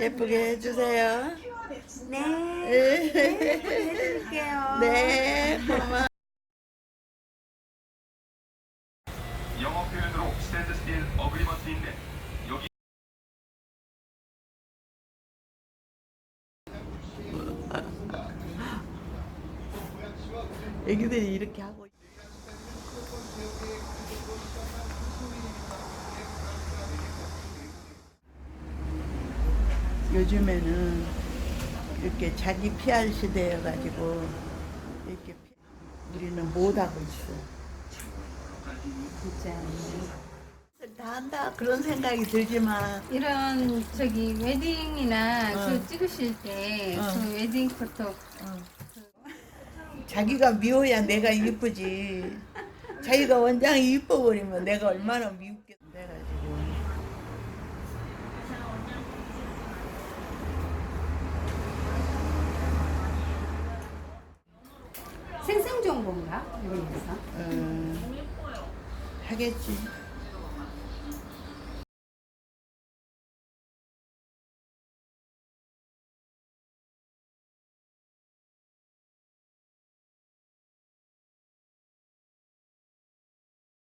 예쁘게 해주세요. 네. 네. 해드릴게요. 네, 고마워. 영어 표현으로 스탠드 스틸 어그리먼트인데 여기 애기들이 이렇게 하고. 요즘에는 이렇게 자기 PR 시대여가지고 이렇게 피- 우리는 못 하고 있어. 진짜. 다 한다 그런 생각이 들지만 이런 저기 웨딩이나 어. 그 찍으실 때 어. 그 웨딩 포토 자기가 미워야 내가 이쁘지. 자기가 원장이 이뻐버리면 내가 얼마나 미웠겠. 그래가 생생정보인가? 여기서 음, 하겠지.